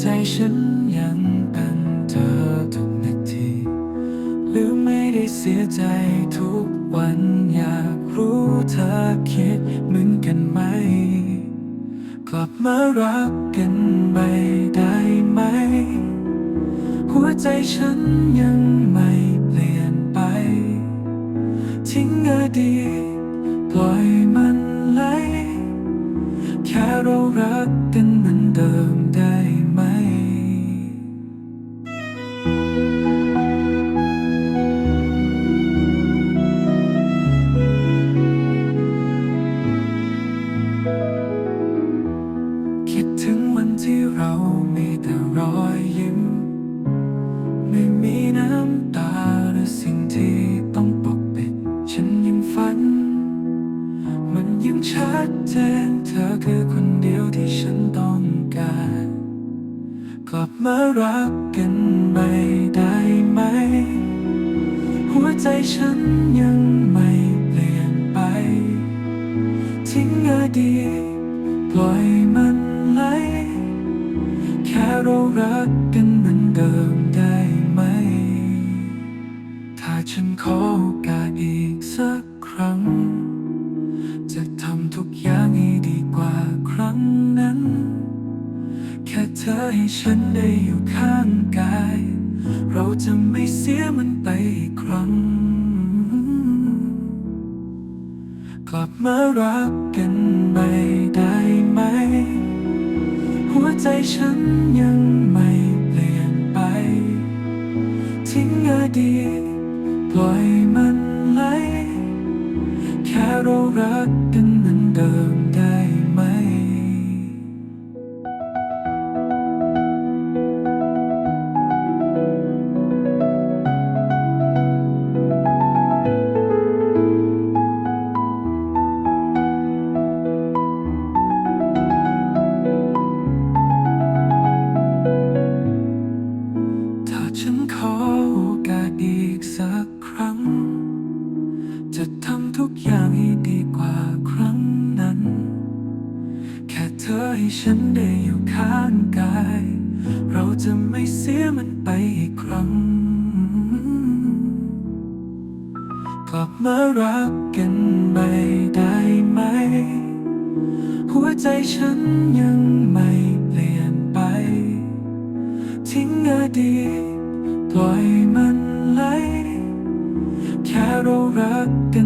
ใจฉันยังเป็นเธอทุกนาที หรือไม่ได้เสียใจทุกวันอยากรู้เธอคิดเหมือนกันไหม กลับมารักกันไม่ได้ไหม หัวใจฉันยังไม่เปลี่ยนไป ทิ้งอดีตปล่อยมันไหลแค่เรารักกัน ดถึงวันที่เรามีแต่รอยยิ้ม ไม่มีน้ำตาหรือสิ่งที่ต้องปกปิด ฉันยังฝัน มันยังชัดเจนเธอคือคนเดียวที่ฉันต้องการ กลับมารักกันไม่ได้ไหม หัวใจฉันยังไม่เปลี่ยนไป ทิ้งอดีตปล่อย เรารักกันเหมือนเดิมได้ไหม ถ้าฉันขอโอกาสอีกสักครั้ง จะทำทุกอย่างให้ดีกว่าครั้งนั้น แค่เธอให้ฉันได้อยู่ข้างกาย เราจะไม่เสียมันไปอีกครั้ง กลับมารักกันไม่ได้ ฉันยังไม่เปลี่ยนไป ทิ้งอดีตปล่อยมันไหลแค่เรารักกัน ให้ฉันได้อยู่ข้างกาย เราจะไม่เสียมันไปอีกครั้ง กลับมารักกันไม่ได้ไหม หัวใจฉันยังไม่เปลี่ยนไป ทิ้งอดีตปล่อยมันไหลแค่เรารักกัน